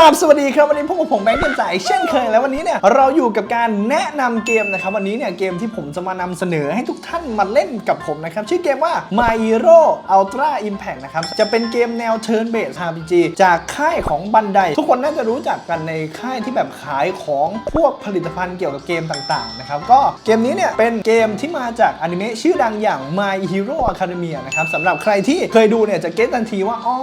ราบสวัสดีครับวันนี้พวกผมแบงค์เกมจ่ายเช่นเคยแล้ววันนี้เนี่ยเราอยู่กับการแนะนำเกมนะครับวันนี้เนี่ยเกมที่ผมจะมานำเสนอให้ทุกท่านมาเล่นกับผมนะครับชื่อเกมว่า My Hero Ultra Impact นะครับจะเป็นเกมแนว Turn Based RPG จากค่ายของบันไดทุกคนน่าจะรู้จักกันในค่ายที่แบบขายของพวกผลิตภัณฑ์เกี่ยวกับเกมต่างๆนะครับก็เกมนี้เนี่ยเป็นเกมที่มาจากอนิเมะชื่อดังอย่าง My Hero Academia นะครับสำหรับใครที่เคยดูเนี่ยจะเก็ตทันทีว่าอ๋อ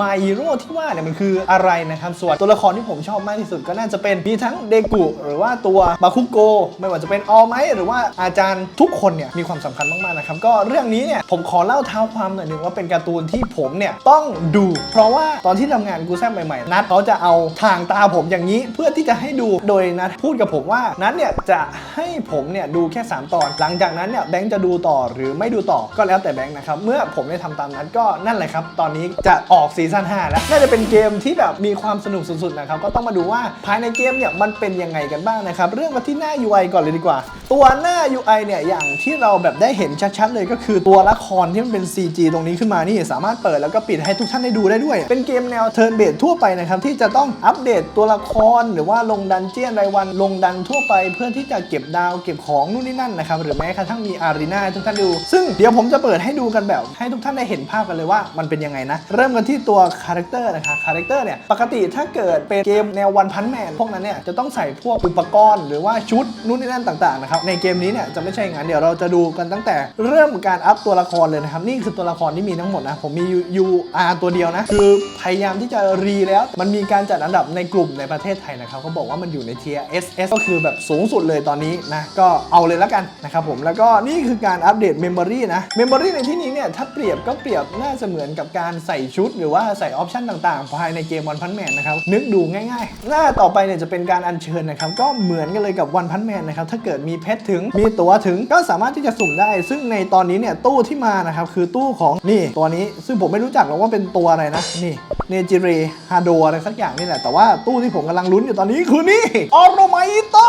My Hero ที่ว่าเนี่ยมันคืออะไรนะครับส่วนตัวละครที่ผมชอบมากที่สุดก็น่าจะเป็นมีทั้งเดกุหรือว่าตัวบาคุโก ไม่ว่าจะเป็นออไมหรือว่าอาจารย์ทุกคนเนี่ยมีความสำคัญมากๆนะครับก็เรื่องนี้เนี่ยผมขอเล่าเท้าความหน่อยหนึ่งว่าเป็นการ์ตูนที่ผมเนี่ยต้องดู เพราะว่าตอนที่ทำงานกูแซมใหม่ๆนัดเขาจะเอาทางตาผมอย่างนี้เพื่อที่จะให้ดูโดยนัดพูดกับผมว่านัดเนี่ยจะให้ผมเนี่ยดูแค่ 3 ตอน หลังจากนั้นเนี่ยแบงค์จะดูต่อหรือไม่ดูต่อก็แล้วแต่แบงค์นะครับเมื่อผมได้ทำตามนั้นก็นั่นแหละครับ ตอนนี้จะออกซีซั่น5แล้วน่าจะเป็นเกมที่แบบมีความสนุกสุดๆนะครับก็ต้องมาดูว่าภายในเกมเนี่ยมันเป็นยังไงกันบ้างนะครับเรื่องมาที่หน้า UI ก่อนเลยดีกว่า ตัวหน้า UI เนี่ยอย่างที่เราแบบได้เห็นชัดๆ เลยก็คือตัวละครที่มันเป็น CG ตรงนี้ขึ้นมานี่สามารถเปิดแล้วก็ปิดให้ทุกท่านได้ดูได้ด้วย เป็นเกมแนว Turn Based ทั่วไปนะครับที่จะต้องอัปเดตตัวละครหรือว่าลงดันเจียนรายวันลงดันทั่วไป เพื่อที่จะเก็บดาวเก็บของนู่นนี่นั่นนะครับหรือแม้กระทั่งมีอารีนาให้ทุกท่านดู ซึ่งเดี๋ยวผมจะเปิดให้ดูกันแบบ ให้ทุกท่านได้เห็นภาพกันเลยว่ามันเป็นยังไงนะ เริ่มกันที่ตัวคาแรคเตอร์นะครับคาแรคเตอร์เนี่ยปกติถ้าเกิดเป็นเกมแนววันพันแมนพวกนั้นเนี่ยจะต้องใส่พวกอุปกรณ์หรือว่าชุดนู่นนี่นั่นต่างๆนะครับในเกมนี้เนี่ยจะไม่ใช่อย่างนั้นเดี๋ยวเราจะดูกันตั้งแต่เริ่มการอัพตัวละครเลยนะครับนี่คือตัวละครที่มีทั้งหมดนะผมมี UR ตัวเดียวนะคือพยายามที่จะรีแล้ว มันมีการจัดอันดับในกลุ่มในประเทศไทยนะครับเขาบอกว่ามันอยู่ในเทีย SS ก็คือแบบสูงสุดเลยตอนนี้นะก็เอาเลยแล้วกันนะครับผมแล้วก็นี่คือการอัปเดตเมมโมรีนะเมมโมรีในที่นี้เนี่ยถ้าเปรียบก็เปรียบน่าจะเหมือนกับการใส่ชุด หรือว่าใส่ออปชันต่างๆ ภายในเกมวันพันแมนนะครับนึกดูง่ายๆ หน้าต่อไปเนี่ยจะเป็นการอัญเชิญนะครับ ก็เหมือนกันเลยกับวันพันแมนนะครับ ถ้าเกิดมีเพชรถึง มีตั๋วถึง ก็สามารถที่จะสุ่มได้ ซึ่งในตอนนี้เนี่ยตู้ที่มานะครับคือตู้ของนี่ตัวนี้ ซึ่งผมไม่รู้จักหรอกว่าเป็นตัวอะไรนะ นี่เนจิเรฮาโดอะไรสักอย่างนี่แหละ แต่ว่าตู้ที่ผมกำลังลุ้นอยู่ตอนนี้คือนี่ออโรไมโตอ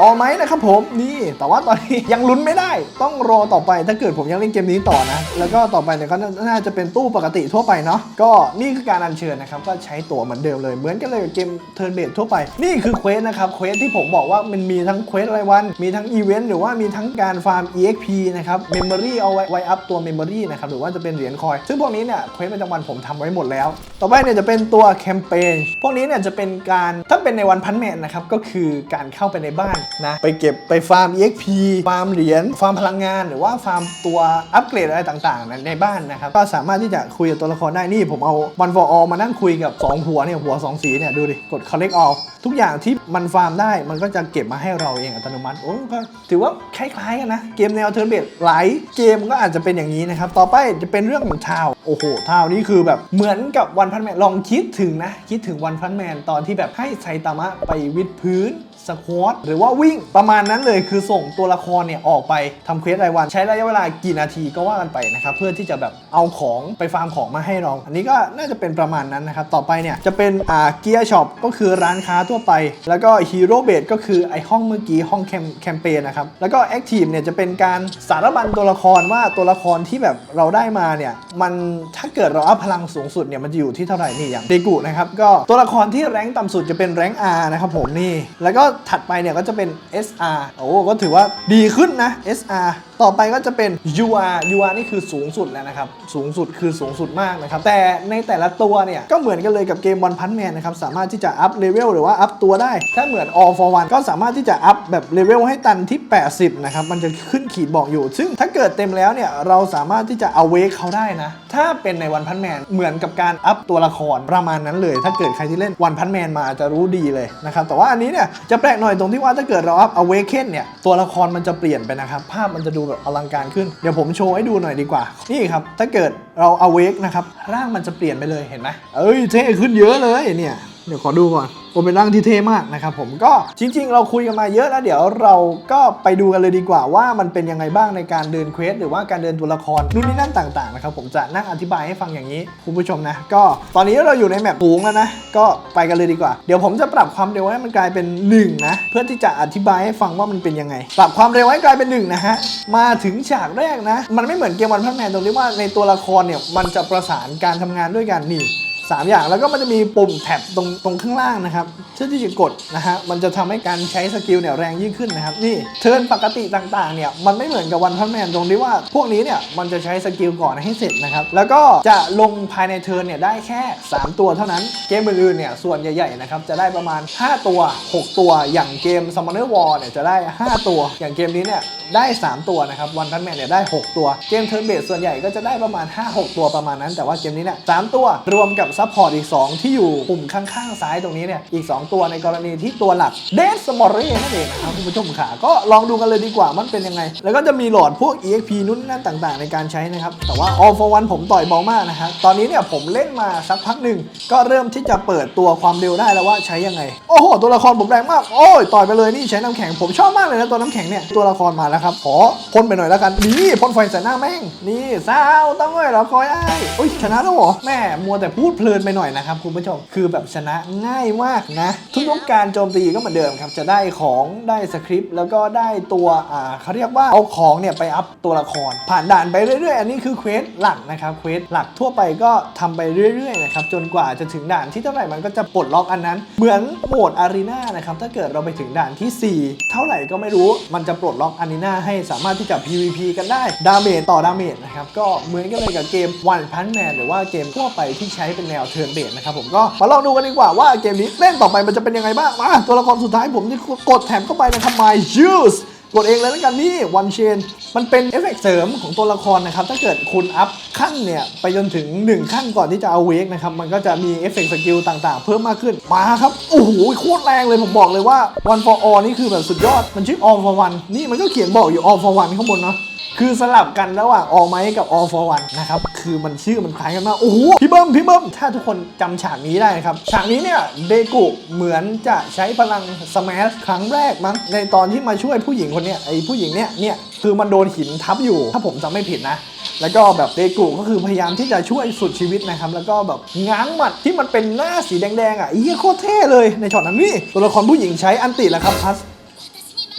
ออไหมนะครับผมนี่แต่ว่าตอนนี้ยังลุ้นไม่ได้ ต้องรอต่อไปถ้าเกิดผมยังเล่นเกมนี้ต่อนะ แล้วก็ต่อไปเนี่ยก็น่าจะเป็นตู้ปกติทั่วไปเนาะก็นี่คือการอัญเชิญนะครับก็ใช้ตั๋วเหมือนเดิมเลยเหมือนกันเลยกับเกมเทิร์นเบสทั่วไปนี่คือเควสนะครับเควสที่ผมบอกว่ามันมีทั้งเควสรายวัน มีทั้งอีเวนต์หรือว่ามีทั้งการฟาร์ม EXP นะครับเมมโมรี่เอาไว้ไว้อัพตัวเมมโมรี่นะครับหรือว่าจะเป็นเหรียญคอย ซึ่งพวกนี้เนี่ยเควสประจำวันผมทำไว้หมดแล้ว ต่อไปเนี่ยจะเป็นตัวแคมเปญพวกนี้เนี่ยจะเป็นการถ้าเป็นในวันพันแมนนะครับก็คือการเข้าไปในบ้านนะไปเก็บไปฟาร์ม EXP ฟาร์มเหรียญฟาร์มพลังงาน หรือว่าฟาร์มตัวอัปเกรดอะไรต่างๆนะในบ้านนะครับก็สามารถที่จะคุยกับตัวละครได้นี่ผมเอาวันฟอร์ออมานั่งคุยกับ 2 หัวเนี่ยหัว 2 สีเนี่ยดูดิกด collect all ทุกอย่างที่มันฟาร์มได้มันก็จะเก็บมาให้เราเองอัตโนมัติโอ้ก็ถือว่าคล้ายๆกันนะ เกมแนวเทิร์นเบสหลายเกมก็อาจจะเป็นอย่างนี้นะครับ ต่อไปจะเป็นเรื่องของทาวโอ้โหทาวน์นี่คือแบบเหมือนกับวันพันแมนลองคิดถึงนะ คิดถึงวันพันแมนตอนที่แบบให้ไซตามะไปวิดพื้น สควอตหรือว่าวิ่งประมาณนั้นเลยคือส่งตัวละครเนี่ยออกไปทำเควสรายวัน ใช้ระยะเวลากี่นาทีก็ว่ากันไปนะครับเพื่อที่จะแบบเอาของไปฟาร์มของมาให้เราอันนี้ก็น่าจะเป็นประมาณนั้นนะครับต่อไปเนี่ยจะเป็นอ่าเกียร์ช็อปก็คือร้านค้าทั่วไป แล้วก็ฮีโร่เบดก็คือไอห้องเมื่อกี้ห้องแคมแคมเปญนะครับแล้วก็แอคทีฟเนี่ยจะเป็นการสารบัญตัวละครว่าตัวละครที่แบบเราได้มาเนี่ยมันถ้าเกิดเราอัพพลังสูงสุดเนี่ยมันจะอยู่ที่เท่าไหร่นี่อย่างเดกุนะครับก็ตัวละครที่แรงต่ำสุดจะเป็นแรง R นะครับผมนี่แล้วก็ถัดไปเนี่ยก็จะเป็น SR โอ้ก็ถือว่าดีขึ้นนะ SR ต่อไปก็จะเป็น UR UR นี่คือสูงสุดแล้วนะครับ สูงสุดคือสูงสุดมากนะครับ แต่ในแต่ละตัวเนี่ย ก็เหมือนกันเลยกับเกม One Punch Man นะครับ สามารถที่จะอัพเลเวลหรือว่าอัพตัวได้ ถ้าเหมือน All for One ก็สามารถที่จะอัพแบบเลเวลให้ตันที่ 80 นะครับ มันจะขึ้นขีดบอกอยู่ ซึ่งถ้าเกิดเต็มแล้วเนี่ย เราสามารถที่จะเอาเวกเขาได้นะ ถ้าเป็นใน One Punch Man เหมือนกับการอัพตัวละครประมาณนั้นเลย ถ้าเกิดใครที่เล่น One Punch Man มาจะรู้ดีเลยนะครับ แต่ว่าอันนี้เนี่ยจะแปลกหน่อยตรงที่ว่าถ้าเกิดเราอัพ Awaken เนี่ยตัวละครมันจะเปลี่ยนไปนะครับภาพมันจะดูแบบอลังการขึ้น เดี๋ยวผมโชว์ให้ดูหน่อยดีกว่า นี่ครับ ถ้าเกิดเราเอาเวกนะครับ ร่างมันจะเปลี่ยนไปเลยเห็นไหมเอ้ยเท่ขึ้นเยอะเลยเนี่ย เดี๋ยวขอดูก่อนผมเป็นร่างที่เท่มากนะครับผมก็จริง ๆ เราคุยกันมาเยอะแล้วเดี๋ยวเราก็ไปดูกันเลยดีกว่าว่ามันเป็นยังไงบ้างในการเดินเควสหรือว่าการเดินตัวละครนู่นนี่นั่นต่างๆนะครับผมจะนั่งอธิบายให้ฟังอย่างนี้คุณผู้ชมนะก็ตอนนี้เราอยู่ในแมปสูงแล้วนะก็ไปกันเลยดีกว่า เดี๋ยวผมจะปรับความเร็วให้มันกลายเป็น1นะเพื่อที่จะอธิบายให้ฟังว่ามันเป็นยังไง ปรับความเร็วให้กลายเป็น1นะฮะมาถึงฉากแรกนะ มันไม่เหมือนเกมวันพักแมนตรงที่ว่าในตัวละครเนี่ยมันจะประสานการทำงานด้วยกันนี่ 3 อย่างแล้วก็มันจะมีปุ่มแท็บตรงตรงข้างล่างนะครับเพื่อที่จะกดนะฮะมันจะทำให้การใช้สกิลเนี่ยแรงยิ่งขึ้นนะครับนี่เทิร์นปกติต่างๆเนี่ยมันไม่เหมือนกับวันพันแมนตรงที่ว่า พวกนี้เนี่ยมันจะใช้สกิลก่อนให้เสร็จนะครับแล้วก็จะลงภายในเทิร์นเนี่ยได้แค่ 3 ตัวเท่านั้นเกมอื่นๆเนี่ยส่วนใหญ่ๆนะครับจะได้ประมาณ 5 ตัว 6 ตัวอย่างเกม Summoner War เนี่ยจะได้ 5 ตัว อย่างเกมนี้เนี่ยได้ 3 ตัวนะครับวันพันแมนเนี่ยได้ 6 ตัวเกมเทิร์นเบสส่วนใหญ่ก็จะได้ประมาณ 5-6 ตัวประมาณนั้น แต่ว่าเกมนี้เนี่ยสตัวรวมกับซัพพอร์ตอีก 2 ที่อยู่ปุ่มข้างๆซ้ายตรงนี้เนี่ย อีก 2 ตัวในกรณีที่ตัวหลักเดสมอร์เรนั่นเองนะครับคุณผู้ชมขาก็ลองดูกันเลยดีกว่ามันเป็นยังไง แล้วก็จะมีหลอดพวก EXP นู่นนั่นต่างๆ ในการใช้นะครับ แต่ว่า All for One ผมต่อยเบามากนะครับตอนนี้เนี่ยผมเล่นมาสักพักหนึ่งก็เริ่มที่จะเปิดตัวความเร็วได้แล้วว่าใช้ยังไง โอ้โห ตัวละครผมแรงมาก โอ้ยต่อยไปเลยนี่ใช้น้ำแข็งผมชอบมากเลยนะตัวน้ำแข็งเนี่ยตัวละครมาแล้วครับขอพ่นไปหน่อยแล้วกันนี่พ่นไฟใส่หน้าแม่งนี่สาวต้องเอ้ยเราคอยไอ้ายอุ้ยชนะแล้วเหรอแม่มัวแต่พูดเพลินไปหน่อยนะครับคุณผู้ชมคือแบบชนะง่ายมากนะ ทุกๆการโจมตีก็เหมือนเดิมครับ จะได้ของได้สคริปต์แล้วก็ได้ตัวอ่าเขาเรียกว่าเอาของเนี่ยไปอัพตัวละคร ผ่านด่านไปเรื่อยๆ อันนี้คือเควสหลักนะครับเควสหลักทั่วไปก็ทำไปเรื่อยๆนะครับจนกว่าจะถึงด่านที่เท่าไหร่มันก็จะปลดล็อกอันนั้น เหมือนโหมดอารีนานะครับถ้าเกิดเราไปถึงด่านที่ 4 เท่าไหร่ก็ไม่รู้มันจะปลดล็อกอารีนาให้สามารถที่จะ PVP กันได้ดาเมจต่อดาเมจนะครับก็เหมือนกันเลยกับเกม One Punch Man หรือว่าเกมทั่วไปที่ใช้เป็นแนวเทิร์นเบสนะครับผมก็มาลองดูกันดีกว่าว่าเกมนี้เล่นต่อไปมันจะเป็นยังไงบ้างมาตัวละครสุดท้ายผมที่กดแถมเข้าไปนะครับ My Shoes กดเองเลยแล้วกันนี่ One Chain มันเป็นเอฟเฟกต์เสริมของตัวละครนะครับ ถ้าเกิดคุณอัพขั้นเนี่ย ไปจนถึง 1 ขั้นก่อนที่จะเอาเวกนะครับ มันก็จะมีเอฟเฟกต์สกิลต่างๆ เพิ่มมากขึ้น มาครับ โอ้โห โคตรแรงเลยผมบอกเลยว่า One for All นี่คือแบบสุดยอด มันชื่อ All for One นี่มันก็เขียนบอกอยู่ All for One ข้างบนเนาะคือสลับกันระหว่าง All Might กับ All for One นะครับ คือมันชื่อมันคล้ายกันมาก โอ้โห พี่เบิ้มพี่เบิ้มถ้าทุกคนจำฉากนี้ได้นะครับ ฉากนี้เนี่ยเดกุเหมือนจะใช้พลังสมาร์ทครั้งแรกมั้งในตอนที่มาช่วยผู้หญิงคนเนี้ยไอ้ผู้หญิงเนี่ยเนี่ยคือมันโดนหินทับอยู่ ถ้าผมจำไม่ผิดนะแล้วก็แบบเดกุก็คือพยายามที่จะช่วยสุดชีวิตนะครับ แล้วก็แบบง้างหมัดที่มันเป็นหน้าสีแดงๆอะเฮียโคตรเท่เลยในช็อตนั้นนี่ตัวละครผู้หญิงใช้อันติแล้วครับพัส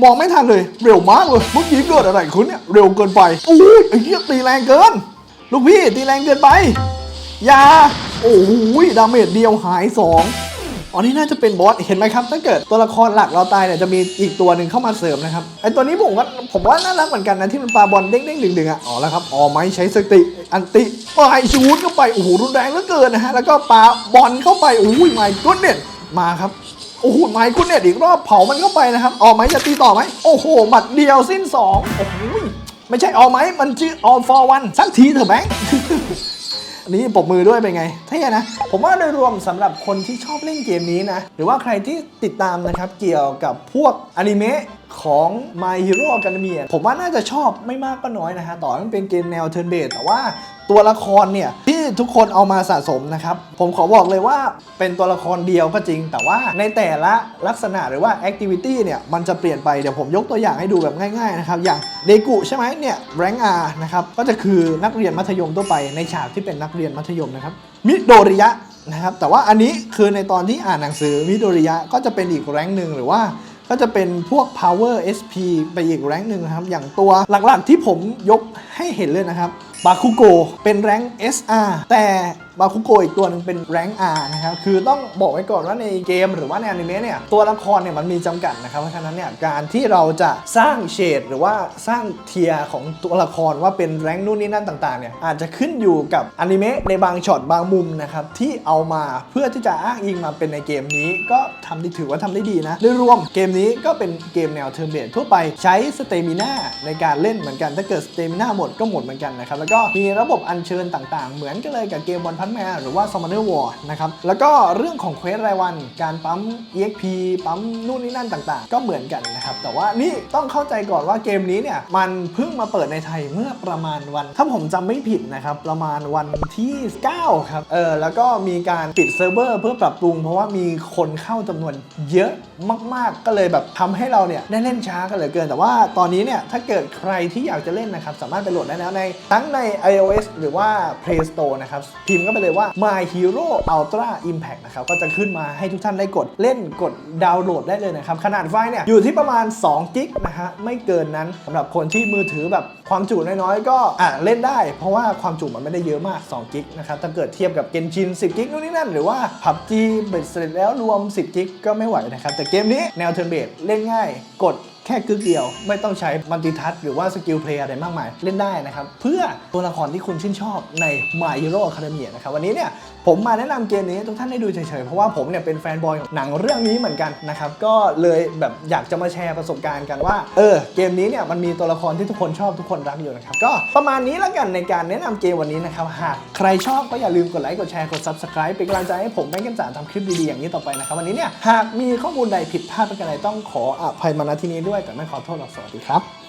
มองไม่ทันเลย เร็วมากเลยเมื่อกี้เกิดอะไรขึ้นเนี่ย เร็วเกินไปโอ้ยไอ้เหี้ยตีแรงเกิน ลูกพี่ตีแรงเกินไป อย่า โอ้โหดาเมจเดียวหายสองอ๋อนี่น่าจะเป็นบอสเห็นไหมครับ ถ้าเกิดตัวละครหลักเราตายเนี่ยจะมีอีกตัวหนึ่งเข้ามาเสริมนะครับไอตัวนี้ผมว่าผมว่าน่ารักเหมือนกันนะที่มันปาบอลเด้งๆดึงๆอะอ๋อแล้วครับอ๋อไม่ใช้สติอันติปลายชูดเข้าไปโอ้โหรุนแรงเหลือเกินนะฮะแล้วก็ปาบอลเข้าไปโอ้ยไม่ก้นเด็ดมาครับโอ้โหไม้คุณเน็ตอีกรอบเผามันเข้าไปนะครับออกไหมจะตีต่อไหมโอ้โหหมัดเดียวสิ้นสองโอ้โห ไม่ใช่ออไหมมันชื่อออฟอร์วันสักทีเถอะแบงค์อันนี้ปรบมือด้วยเป็นไงเท่นะ ผมว่าโดยรวมสำหรับคนที่ชอบเล่นเกมนี้นะ หรือว่าใครที่ติดตามนะครับ เกี่ยวกับพวกอนิเมะของ My Hero Academia ผมว่าน่าจะชอบไม่มากก็น้อยนะฮะ ต่อให้มันเป็นเกมแนวเทิร์นเบสแต่ว่า ตัวละครเนี่ยที่ทุกคนเอามาสะสมนะครับ ผมขอบอกเลยว่าเป็นตัวละครเดียวก็จริง แต่ว่าในแต่ละลักษณะหรือว่า Activity เนี่ยมันจะเปลี่ยนไปเดี๋ยวผมยกตัวอย่างให้ดูแบบง่ายๆนะครับอย่างเดกุใช่ไหมเนี่ยแรงอานะครับก็จะคือนักเรียนมัธยมทั่วไปในฉากที่เป็นนักเรียนมัธยมนะครับมิโดริยะนะครับแต่ว่าอันนี้คือในตอนที่อ่านหนังสือมิโดริยะก็จะเป็นอีกแรงหนึ่งหรือว่าก็จะเป็นพวก power SP ไปอีกแรงหนึ่งนะครับ อย่างตัวหลักๆที่ผมยกให้เห็นเลยนะครับ บาคุโก เป็นแรงค์ SR แต่ บาคุโกอีกตัวหนึ่งเป็นแรงค์นะครับ คือต้องบอกไว้ก่อนว่าในเกมหรือว่าในอนิเมะเนี่ยตัวละครเนี่ยมันมีจำกัดนะครับ เพราะฉะนั้นเนี่ยการที่เราจะสร้างเฉดหรือว่าสร้างเทียร์ของตัวละครว่าเป็นแรงนู่นนี่นั่นต่างๆเนี่ยอาจจะขึ้นอยู่กับอนิเมะในบางช็อตบางมุมนะครับที่เอามาเพื่อที่จะอ้างอิงมาเป็นในเกมนี้ก็ทำได้ถือว่าทำได้ดีนะโดยรวมเกมนี้ก็เป็นเกมแนวเทอร์เบททั่วไปใช้สเตมิน่าในการเล่นเหมือนกันถ้าเกิดสเตมิน่าหมดก็หมดเหมือนกันนะครับแล้วก็มีระบบอัญเชิญต่างๆ เหมือนกันเลยกับเกมวันพันแมหรือว่า Summoner War นะครับ แล้วก็เรื่องของเควสรายวัน การปั๊ม EXP ปั๊มนู่นนี่นั่นต่างๆ ก็เหมือนกันนะครับ แต่ว่านี่ต้องเข้าใจก่อนว่าเกมนี้เนี่ย มันเพิ่งมาเปิดในไทยเมื่อประมาณวัน ถ้าผมจำไม่ผิดนะครับ ประมาณวันที่ 9 ครับ เออ แล้วก็มีการปิดเซิร์ฟเวอร์เพื่อปรับปรุง เพราะว่ามีคนเข้าจำนวนเยอะมาก ๆ ก็เลยแบบทำให้เราเนี่ยได้เล่นช้ากันเหลือเกิน แต่ว่าตอนนี้เนี่ยถ้าเกิดใครที่อยากจะเล่นนะครับสามารถไปโหลดได้แล้วในทั้งใน iOS หรือว่า Play Store นะครับพิมพ์ก็ไปเลยว่า My Hero Ultra Impact นะครับ ก็จะขึ้นมาให้ทุกท่านได้กดเล่นกดดาวน์โหลดได้เลยนะครับ ขนาดไฟล์เนี่ย อยู่ที่ประมาณ2กิกนะฮะ ไม่เกินนั้นสำหรับคนที่มือถือแบบความจุน้อยๆ ก็อะเล่นได้ เพราะว่าความจุมันไม่ได้เยอะมาก2กิกนะครับถ้าเกิดเทียบกับ Genshin 10 กิกนู่นนี่นั่น หรือว่า PUBG เบ็ดเสร็จแล้วรวม 10 กิกก็ไม่ไหวนะครับแต่เกมนี้แนวเทิร์นเบสเล่นง่ายกด แค่กึกเดียว ไม่ต้องใช้มัลติทัชหรือว่าสกิลเพลย์อะไรมากมาย เล่นได้นะครับ เพื่อตัวละครที่คุณชื่นชอบใน My Hero Academia นะครับ วันนี้เนี่ยผมมาแนะนำเกมนี้ทุกท่านได้ดูเฉยๆ เพราะว่าผมเนี่ยเป็นแฟนบอยของหนังเรื่องนี้เหมือนกันนะครับ ก็เลยแบบอยากจะมาแชร์ประสบการณ์กันว่า เออ เกมนี้เนี่ยมันมีตัวละครที่ทุกคนชอบทุกคนรักอยู่นะครับ ก็ประมาณนี้แล้วกันในการแนะนำเกมวันนี้นะครับ หากใครชอบก็อย่าลืมกดไลค์ กดแชร์ กด Subscribe เป็นกำลังใจให้ผมแม่งกันจ่าทำคลิปดีๆอย่างนี้ต่อไปนะครับวันนี้เนี่ยหากมีข้อมูลใดผิดพลาดประการใดต้องขออภัยมาณที่นี้ด้วย แต่ไม่ขอโทษหรอกสวัสดีครับ